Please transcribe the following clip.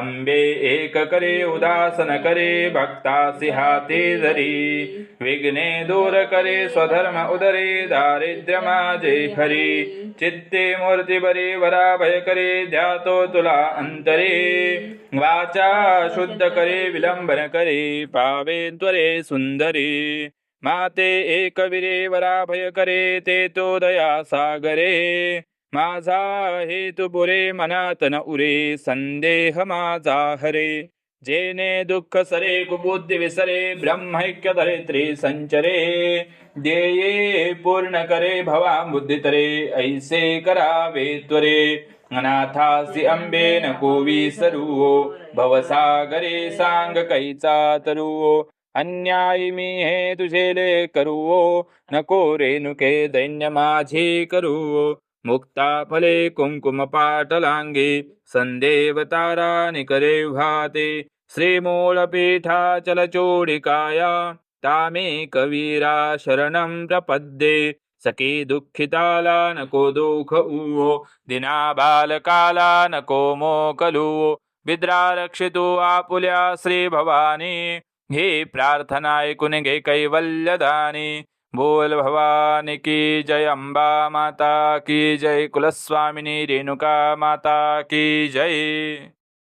अंबे एक करे उदासन करे भक्ता सिहाते धरी विघ्ने दूर करे स्वधर्म उदरे दारिद्र्य माझे हरी। चित्ते मूर्ती बरे वरा भय करे ध्यातो तुला अंतरे। वाचा शुद्ध करे विलंबन करे पावे त्वरे सुंदरी। माते एक विरे वरा भय करे ते तो दया सागरे। माझा हेतु बुरे मनात न उरे संदेह माझा हरे. जेने दुःख सरे कुबुद्धी विसरे ब्रह्मैक्य धरित्री संचरे. देये पूर्ण करे भवा बुद्धितरे ऐसे करावे त्वरे. अनाथासी अंबे कोवि सरुओ भवसागरे सांग कैचा तरुओ अन्यायी मी हे तुझे ले करुओ नको रेणुके दैन्य माझे करुओ मुक्ताफले कुङ्कुमपाटलाङ्गे कुंकुम पाटलांगी संदेव निकरे भाते तामे कवीरा शरणं प्रपद्ये सखी दुःखिताला नको दुःख उवो दिना बालकाला नको मोकलू विद्रा रक्षितू आपुल्या श्री भवानी हे प्रार्थना ऐकून घे कैवल्यदानी बोल भवानी की जय अंबा माता की जय कुलस्वामिनी रेणुका माता की जय।